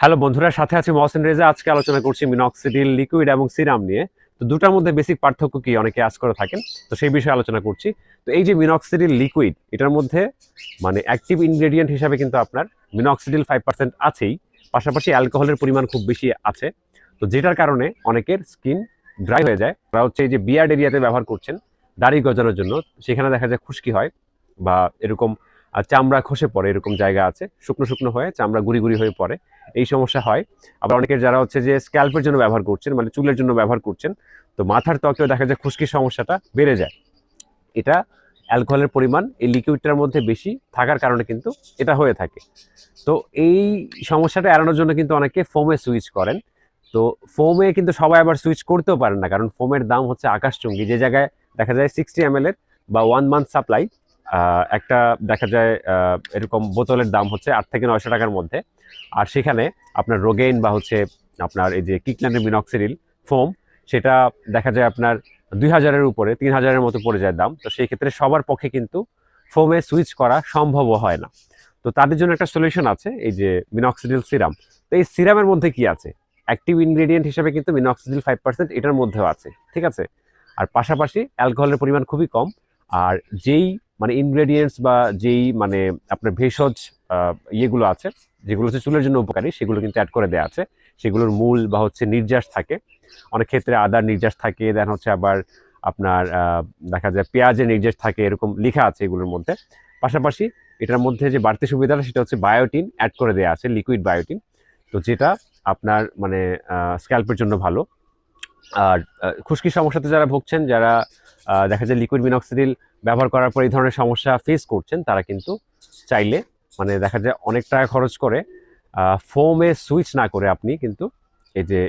Hello বন্ধুরা, সাথে আছে মহসেন রেজা। আজকে আলোচনা করছি মিনক্সিডিল লিকুইড এবং সিরাম নিয়ে। তো দুটার মধ্যে বেসিক পার্থক্য কি অনেকে আজ করে থাকেন, তো সেই বিষয়ে আলোচনা করছি। তো এই যে মিনক্সিডিল লিকুইড, এটার মধ্যে মানে অ্যাক্টিভ ইনগ্রেডিয়েন্ট হিসাবে কিন্তু আপনার মিনক্সিডিল ফাইভ পার্সেন্ট আছেই। পাশাপাশি অ্যালকোহলের পরিমাণ খুব বেশি আছে। তো যেটার কারণে অনেকের স্কিন ড্রাই হয়ে যায়। তারা হচ্ছে এই যে বিয়ার্ড এরিয়াতে ব্যবহার করছেন, দাড়ি গজানোর জন্য, সেখানে দেখা যায় খুশকি হয় বা এরকম আহ, চামড়া খসে পড়ে এরকম জায়গা আছে। শুকনো শুকনো হয়ে চামড়া গুড়ি গুড়ি হয়ে পড়ে। এই সমস্যা হয়। আবার অনেকের যারা হচ্ছে যে স্ক্যাল্পের জন্য ব্যবহার করছেন মানে চুলের জন্য ব্যবহার করছেন তো মাথার ত্বকেও দেখা যায় খুশকির সমস্যাটা বেড়ে যায়। এটা অ্যালকোহলের পরিমাণ এই লিকুইডটার মধ্যে বেশি থাকার কারণে কিন্তু এটা হয়ে থাকে। তো এই সমস্যাটা এড়ানোর জন্য কিন্তু অনেকে ফোমে সুইচ করেন। তো ফোমে কিন্তু সবাই আবার সুইচ করতেও পারেন না কারণ ফোমের দাম হচ্ছে আকাশচুঙ্গি যে জায়গায় দেখা যায় সিক্সটি এম বা ওয়ান মান্থ সাপ্লাই একটা দেখা যায় এরকম বোতলের দাম হচ্ছে আট থেকে নয়শো টাকার মধ্যে। আর সেখানে আপনার রোগেইন বা হচ্ছে আপনার এই যে কিকল্যান্ডের মিনক্সিডিল ফোম সেটা দেখা যায় আপনার দুই হাজারের উপরে, তিন হাজারের মতো পড়ে যায় দাম। তো সেই ক্ষেত্রে সবার পক্ষে কিন্তু ফোমে সুইচ করা সম্ভব হয় না। তো তাদের জন্য একটা সলিউশন আছে, এই যে মিনক্সিডিল সিরাম তো এই সিরামের মধ্যে কি আছে? অ্যাক্টিভ ইনগ্রেডিয়েন্ট হিসেবে কিন্তু মিনক্সিডিল ফাইভ পার্সেন্ট এটার মধ্যেও আছে, ঠিক আছে? আর পাশাপাশি অ্যালকোহলের পরিমাণ খুবই কম। আর যেই মানে ইনগ্রেডিয়েন্টস বা যেই মানে আপনার ভেষজ ইয়েগুলো আছে, যেগুলো হচ্ছে চুলের জন্য উপকারী, সেগুলো কিন্তু অ্যাড করে দেওয়া আছে। সেগুলোর মূল বা হচ্ছে নির্যাস থাকে। অনেক ক্ষেত্রে আদার নির্যাস থাকে দেন হচ্ছে আবার আপনার দেখা যায় পেঁয়াজের নির্যাস থাকে, এরকম লেখা আছে এগুলোর মধ্যে। পাশাপাশি এটার মধ্যে যে বাড়তি সুবিধাটা সেটা হচ্ছে বায়োটিন অ্যাড করে দেওয়া আছে লিকুইড বায়োটিন তো যেটা আপনার মানে স্ক্যাল্পের জন্য ভালো। আর খুশকির সমস্যাতে যারা ভুগছেন, যারা দেখা যায় লিকুইড মিনক্সিডিল ব্যবহার করার পর এই ধরনের সমস্যা ফেস করছেন, তারা কিন্তু চাইলে মানে দেখা যায় অনেক টাকা খরচ করে ফোমে সুইচ না করে আপনি কিন্তু এই যে